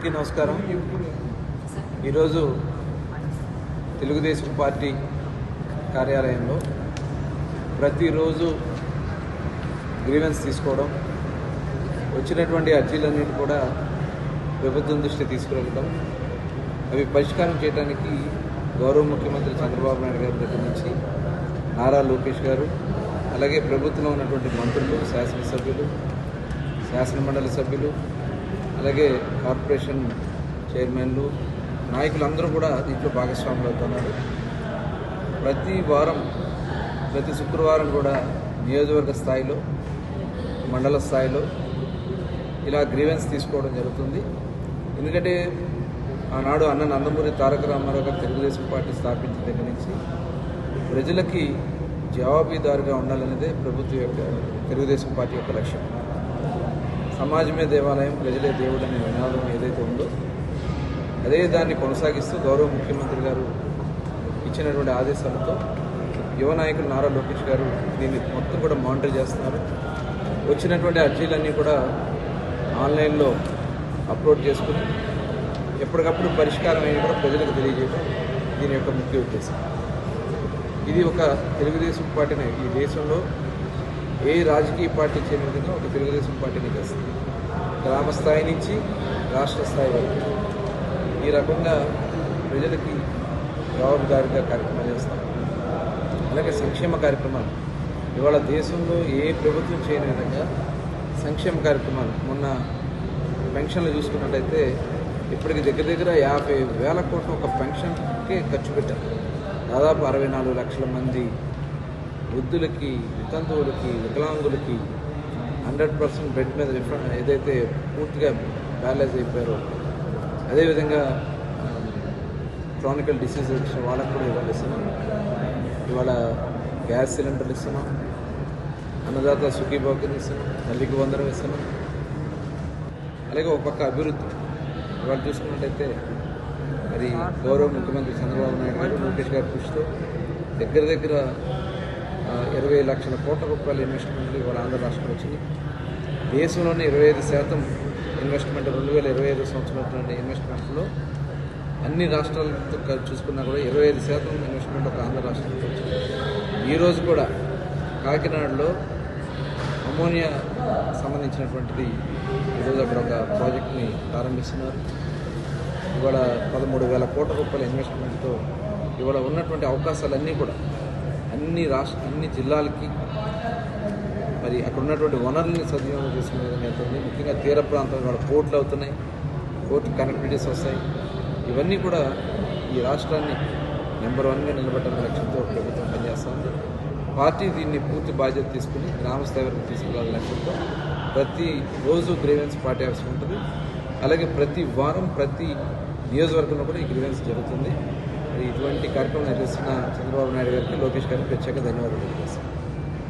అందరికీ నమస్కారం. ఈరోజు తెలుగుదేశం పార్టీ కార్యాలయంలో ప్రతిరోజు గ్రీవెన్స్ తీసుకోవడం వచ్చినటువంటి అర్జీలన్నింటి కూడా ప్రభుత్వం దృష్టి తీసుకువెళ్ళడం అవి పరిష్కారం చేయడానికి గౌరవ ముఖ్యమంత్రి చంద్రబాబు నాయుడు గారి దగ్గర నుంచి నారా లోకేష్ గారు అలాగే ప్రభుత్వంలో ఉన్నటువంటి మంత్రులు శాసనసభ్యులు శాసనమండలి సభ్యులు అలాగే కార్పొరేషన్ చైర్మన్లు నాయకులందరూ కూడా దీంట్లో భాగస్వాములు అవుతున్నారు. ప్రతి వారం ప్రతి శుక్రవారం కూడా నియోజకవర్గ స్థాయిలో మండల స్థాయిలో ఇలా గ్రీవెన్స్ తీసుకోవడం జరుగుతుంది. ఎందుకంటే ఆనాడు అన్న నందమూరి తారక రామారావు గారు తెలుగుదేశం పార్టీ స్థాపించిన దగ్గర నుంచి ప్రజలకి జవాబీదారుగా ఉండాలనేదే ప్రభుత్వం యొక్క తెలుగుదేశం పార్టీ యొక్క లక్ష్యం. సమాజమే దేవాలయం ప్రజలే దేవుడు అనే నినాదం ఏదైతే ఉందో అదే దాన్ని కొనసాగిస్తూ గౌరవ ముఖ్యమంత్రి గారు ఇచ్చినటువంటి ఆదేశాలతో యువ నాయకులు నారా లోకేష్ గారు దీన్ని మొత్తం కూడా మానిటర్ చేస్తున్నారు. వచ్చినటువంటి అర్జీలన్నీ కూడా ఆన్లైన్లో అప్లోడ్ చేసుకుని ఎప్పటికప్పుడు పరిష్కారం అయిన కూడా ప్రజలకు తెలియజేయడం దీని యొక్క ముఖ్య ఉద్దేశం. ఇది ఒక తెలుగుదేశం పార్టీని. ఈ దేశంలో ఏ రాజకీయ పార్టీ చేయని విధంగా ఒక తెలుగుదేశం పార్టీని చేస్తుంది. గ్రామ స్థాయి నుంచి రాష్ట్ర స్థాయి వరకు. ఈ రకంగా ప్రజలకి జవాబుదారీగా కార్యక్రమాలు చేస్తాం. అలాగే సంక్షేమ కార్యక్రమాలు. ఇవాళ దేశంలో ఏ ప్రభుత్వం చేయని విధంగా సంక్షేమ కార్యక్రమాలు. మొన్న పెన్షన్లు చూసుకున్నట్టయితే ఇప్పటికి దగ్గర దగ్గర యాభై వేల కోట్ల ఒక పెన్షన్కే ఖర్చు పెట్టారు. దాదాపు అరవై నాలుగు లక్షల మంది వృద్ధులకి వితంతువులకి వికలాంగులకి హండ్రెడ్ పర్సెంట్ బెడ్ మీద రిఫండ్ ఏదైతే పూర్తిగా బ్యాలెన్స్ అయిపోయారో అదేవిధంగా క్రానికల్ డిసీజ్ వచ్చిన వాళ్ళకు కూడా ఇవాళ ఇస్తున్నాం. ఇవాళ గ్యాస్ సిలిండర్లు ఇస్తున్నాం. అన్నదాత సుఖీభాగ్యం ఇస్తున్నాం. తల్లికి వందనం ఇస్తున్నాం. అలాగే ఒక పక్క అభివృద్ధి. ఇవాళ చూసుకున్నట్టయితే మరి గౌరవ ముఖ్యమంత్రి చంద్రబాబు నాయుడు గారు లోకేష్ గారు కృషితో దగ్గర దగ్గర ఇరవై లక్షల కోట్ల రూపాయల ఇన్వెస్ట్మెంట్లు ఇవాళ ఆంధ్ర రాష్ట్రంలో వచ్చింది. దేశంలోనే ఇరవై ఐదు శాతం ఇన్వెస్ట్మెంట్ రెండు వేల ఇరవై ఐదు సంవత్సరం ఇన్వెస్ట్మెంట్లో అన్ని రాష్ట్రాలతో చూసుకున్నా కూడా ఇరవై ఐదు శాతం ఇన్వెస్ట్మెంట్ ఒక ఆంధ్ర రాష్ట్రంలో వచ్చింది. ఈరోజు కూడా కాకినాడలో అమోనియా సంబంధించినటువంటిది ఈరోజు అక్కడ ఒక ప్రాజెక్ట్ని ప్రారంభిస్తున్నారు. ఇవాళ పదమూడు వేల కోట్ల రూపాయల ఇన్వెస్ట్మెంట్తో ఇవాళ ఉన్నటువంటి అవకాశాలన్నీ కూడా అన్ని రాష్ట్ర అన్ని జిల్లాలకి మరి అక్కడ ఉన్నటువంటి వనరుల్ని సద్వినియోగం చేసుకునే విధంగా అవుతుంది ముఖ్యంగా తీర ప్రాంతం కూడా పోర్ట్లు అవుతున్నాయి. పోర్ట్ కనెక్టివిటీస్ వస్తాయి. ఇవన్నీ కూడా ఈ రాష్ట్రాన్ని నెంబర్ వన్గా నిలబెట్టాలనే లక్ష్యంతో ప్రభుత్వం పనిచేస్తుంది పార్టీ దీన్ని పూర్తి బాధ్యత తీసుకుని గ్రామస్థాయి వరకు తీసుకెళ్ళాలనే లక్ష్యంతో ప్రతి రోజు గ్రీవెన్స్ పార్టీ ఆఫీస్ ఉంటుంది. అలాగే ప్రతి వారం ప్రతి నియోజకవర్గంలో కూడా ఈ గ్రీవెన్స్ జరుగుతుంది. ఇటువంటి కార్యక్రమం నిర్వహిస్తున్న చంద్రబాబు నాయుడు గారికి లోకేష్ గారికి ప్రత్యేక ధన్యవాదాలు తెలియజేస్తాను